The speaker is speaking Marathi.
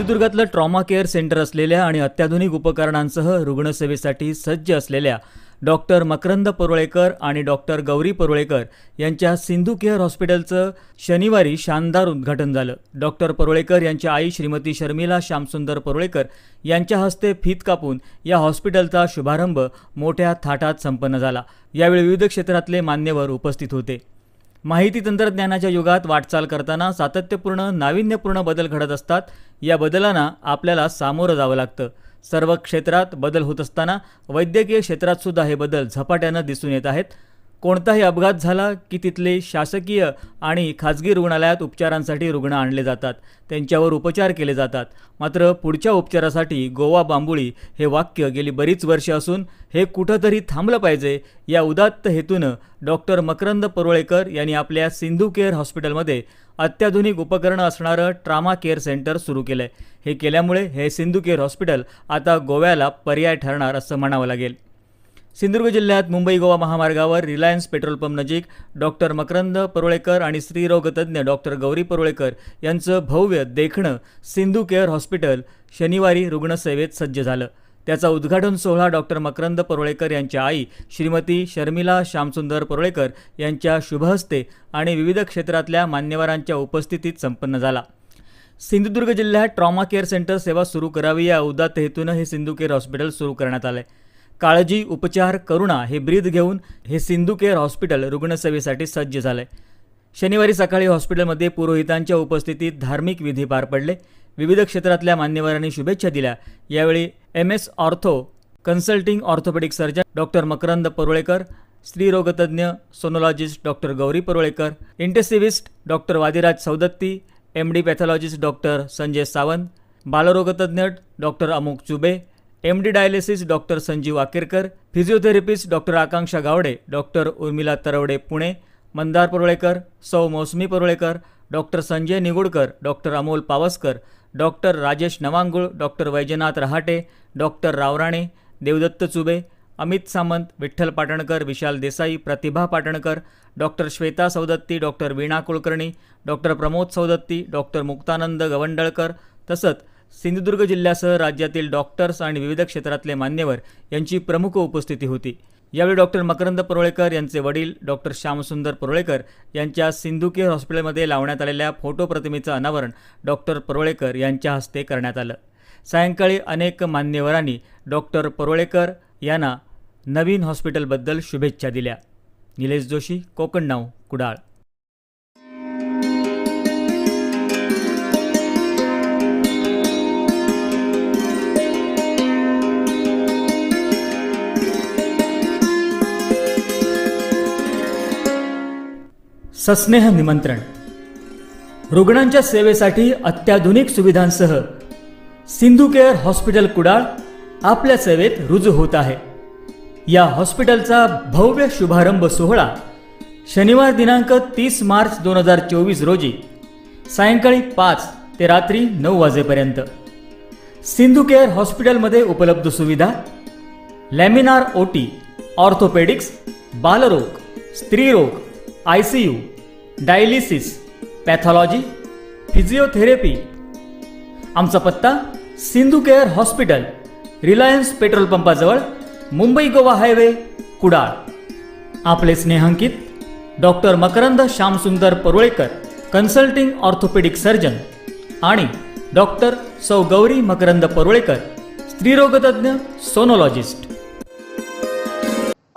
सिंधुदुर्गातलं ट्रॉमा केअर सेंटर असलेल्या आणि अत्याधुनिक उपकरणांसह रुग्णसेवेसाठी सज्ज असलेल्या डॉक्टर मकरंद परुळेकर आणि डॉक्टर गौरी परुळेकर यांच्या सिंधू केअर हॉस्पिटलचं शनिवारी शानदार उद्घाटन झालं. डॉक्टर परुळेकर यांच्या आई श्रीमती शर्मिला श्यामसुंदर परुळेकर यांच्या हस्ते फीत कापून या हॉस्पिटलचा शुभारंभ मोठ्या थाटात संपन्न झाला. यावेळी विविध क्षेत्रातले मान्यवर उपस्थित होते. माहिती तंत्रज्ञानाच्या युगात वाटचाल करताना सातत्यपूर्ण नाविन्यपूर्ण बदल घडत असतात. या बदलांना आपल्याला सामोरं जावं लागतं. सर्व क्षेत्रात बदल होत असताना वैद्यकीय क्षेत्रातसुद्धा हे बदल झपाट्यानं दिसून येत आहेत. कोणताही अपघात झाला की तिथले शासकीय आणि खाजगी रुग्णालयात उपचारांसाठी रुग्ण आणले जातात. त्यांच्यावर उपचार केले जातात. मात्र पुढच्या उपचारासाठी गोवा बांबुळी हे वाक्य गेली बरीच वर्षे असून हे कुठंतरी थांबलं पाहिजे या उदात्त हेतूनं डॉक्टर मकरंद परोळेकर यांनी आपल्या सिंधू केअर हॉस्पिटलमध्ये अत्याधुनिक उपकरणं असणारं ट्रामा केअर सेंटर सुरू केलं आहे हे केल्यामुळे हे सिंधू केअर हॉस्पिटल आता गोव्याला पर्याय ठरणार असं म्हणावं लागेल. सिंधुदुर्ग जिल्ह्यात मुंबई गोवा महामार्गावर रिलायन्स पेट्रोल पंप नजीक डॉक्टर मकरंद परुळेकर आणि स्त्रीरोगतज्ञ डॉक्टर गौरी परुळेकर यांचं भव्य देखणं सिंधू केअर हॉस्पिटल शनिवारी रुग्णसेवेत सज्ज झालं. त्याचा उद्घाटन सोहळा डॉक्टर मकरंद परुळेकर यांच्या आई श्रीमती शर्मिला श्यामसुंदर परुळेकर यांच्या शुभहस्ते आणि विविध क्षेत्रातल्या मान्यवरांच्या उपस्थितीत संपन्न झाला. सिंधुदुर्ग जिल्ह्यात ट्रॉमा केअर सेंटर सेवा सुरू करावी या उदात्त हेतूनं हे सिंधू केअर हॉस्पिटल सुरू करण्यात आलं आहे काळजी उपचार करुणा हे ब्रीद घेऊन हे सिंधू केअर हॉस्पिटल रुग्णसेवेसाठी सज्ज झालंय. शनिवारी सकाळी हॉस्पिटलमध्ये पुरोहितांच्या उपस्थितीत धार्मिक विधी पार पडले. विविध क्षेत्रातल्या मान्यवरांनी शुभेच्छा दिल्या. यावेळी M S ortho consulting orthopaedic surgeon doctor Makarand Parulekar स्त्रीरोगतज्ञ sonologist doctor Gauri Parulekar intensivist doctor Vadiraj Saudatti M D pathologist doctor Sanjay Sawant बालरोगतज्ञ doctor Amuk Chube M D dialysis doctor Sanjeev Akerkar physiotherapist doctor Akanksha Gawade doctor Urmila Tarwade Pune Mandar Parulekar सौ Mausami Parulekar doctor Sanjay Nigudkar doctor Amol Pawaskar doctor Rajesh Navangul doctor Vaijnath Rahate doctor Ravrane Devdatt Chube Amit Samant Vitthal Patankar Vishal Desai Pratibha Patankar doctor Shweta Saudatti doctor Veena Kulkarni doctor Pramod Saudatti doctor Muktanand Gavandalkar तसंच सिंधुदुर्ग जिल्ह्यासह राज्यातील डॉक्टर्स आणि विविध क्षेत्रातले मान्यवर यांची प्रमुख उपस्थिती होती. यावेळी डॉक्टर मकरंद परोळेकर यांचे वडील डॉक्टर श्यामसुंदर परोळेकर यांच्या सिंधुकेअर हॉस्पिटलमध्ये लावण्यात आलेल्या फोटो प्रतिमेचं अनावरण डॉक्टर परोळेकर यांच्या हस्ते करण्यात आलं. सायंकाळी अनेक मान्यवरांनी डॉक्टर परोळेकर यांना नवीन हॉस्पिटलबद्दल शुभेच्छा दिल्या. निलेश जोशी कोकण नाव कुडाळ. सस्नेह निमंत्रण. रुग्णांच्या सेवेसाठी अत्याधुनिक सुविधांसह सिंधू केअर हॉस्पिटल कुडाळ आपल्या सेवेत रुजू होत आहे. या हॉस्पिटलचा भव्य शुभारंभ सोहळा शनिवार दिनांक तीस मार्च दोन हजार चोवीस रोजी सायंकाळी पाच ते रात्री नऊ वाजेपर्यंत. सिंधू केअर हॉस्पिटलमध्ये उपलब्ध सुविधा लॅमिनार ओटी ऑर्थोपेडिक्स बालरोग स्त्रीरोग I C U dialysis pathology physiotherapy. आमचा पत्ता Sindhu care hospital Reliance petrol पंपाजवळ Mumbai Goa highway Kudal. आपले Snehankit doctor Makarand Shyamsundar Parulekar consulting orthopaedic surgeon आणि डॉक्टर सौ गौरी मकरंद परुळेकर स्त्रीरोगतज्ञ सोनोलॉजिस्ट.